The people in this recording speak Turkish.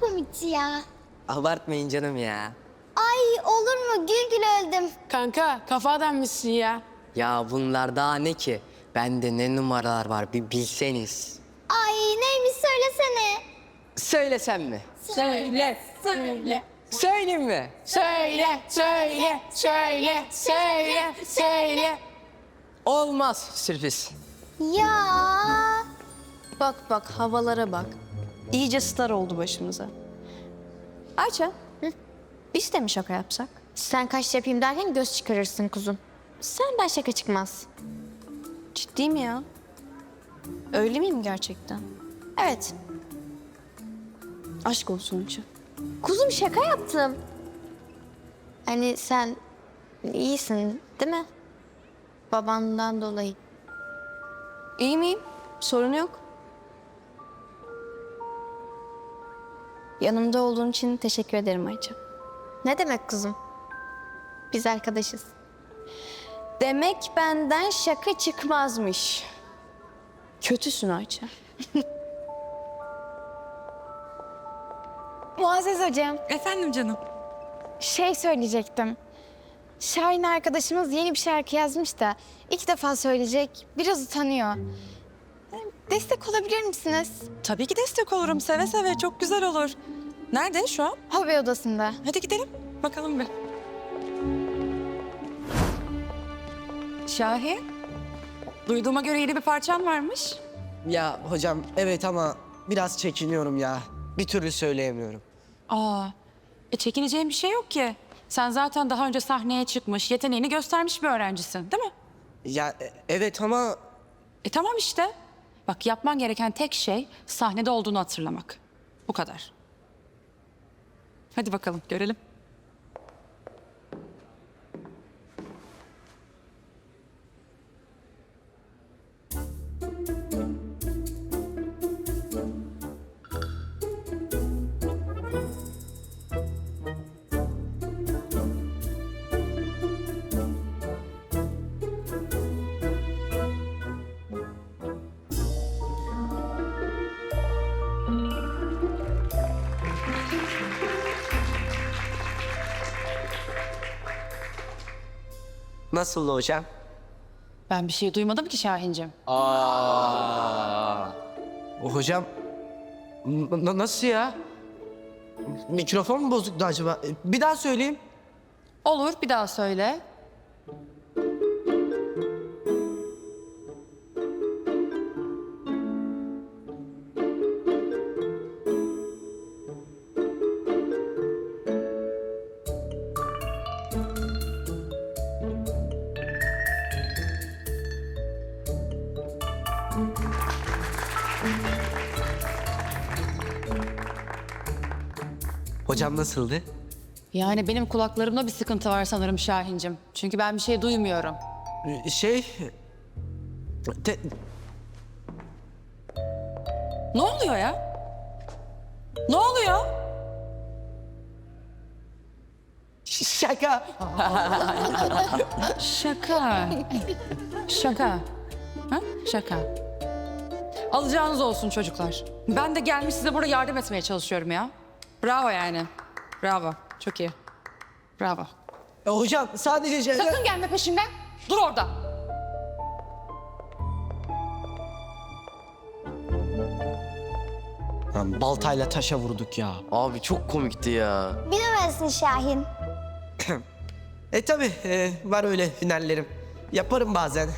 çok komikti ya. Abartmayın canım ya. Ay olur mu gül gül öldüm. Kanka kafa denmişsin ya. Ya bunlar daha ne ki? Bende ne numaralar var bir bilseniz. Ay neymiş söylesene. Söylesem mi? Söyle, söyle. Söyleyeyim mi? Söyle, söyle, söyle, söyle, söyle. Olmaz sürpriz. Ya Bak bak havalara bak. İyice star oldu başımıza. Ayça, biz de mi şaka yapsak? sen kaç yapayım derken göz çıkarırsın kuzum. Senden şaka çıkmaz. Ciddi mi ya? Öyle miyim gerçekten? Evet. Aşk olsun Ayça. Kuzum şaka yaptım. Hani sen iyisin değil mi? Babandan dolayı. İyi miyim? Sorun yok. Yanımda olduğun için teşekkür ederim Ayça. Ne demek kuzum? Biz arkadaşız. Demek benden şaka çıkmazmış. Kötüsün Ayça. Muazzez hocam, Efendim canım. şey söyleyecektim. Şahin arkadaşımız yeni bir şarkı yazmış da ilk defa söyleyecek, biraz utanıyor. Destek olabilir misiniz? Tabii ki destek olurum. Seve seve. Çok güzel olur. Nerede şu an? Hobi odasında. Hadi gidelim. Bakalım bir. Şahin. Duyduğuma göre yeni bir parçan varmış. Ya hocam evet ama biraz çekiniyorum ya. Bir türlü söyleyemiyorum. Aa. E çekineceğin bir şey yok ki. Sen zaten daha önce sahneye çıkmış, yeteneğini göstermiş bir öğrencisin, değil mi? Ya e- evet ama E tamam işte. Bak yapman gereken tek şey sahnede olduğunu hatırlamak. Bu kadar. Hadi bakalım görelim. Nasıl hocam? Ben bir şey duymadım ki Şahincim. O hocam n- n- nasıl ya? Mikrofon mu bozuktu acaba? Bir daha söyleyeyim. Olur bir daha söyle. Hocam nasıldı? Yani benim kulaklarımda bir sıkıntı var sanırım Şahincim. Çünkü ben bir şey duymuyorum. E, Şey... te- Ne oluyor ya? Ne oluyor? şaka. Şaka. Şaka. Ha? Şaka. Alacağınız olsun çocuklar. Ben de gelmiş size burada yardım etmeye çalışıyorum ya. Bravo yani. Bravo. Çok iyi. Bravo. E, hocam sadece... şey- Sakın gelme peşimden. Dur orada. Lan baltayla taşa vurduk ya. Abi çok komikti ya. Bilemezsin Şahin. E tabi var öyle finallerim. Yaparım bazen.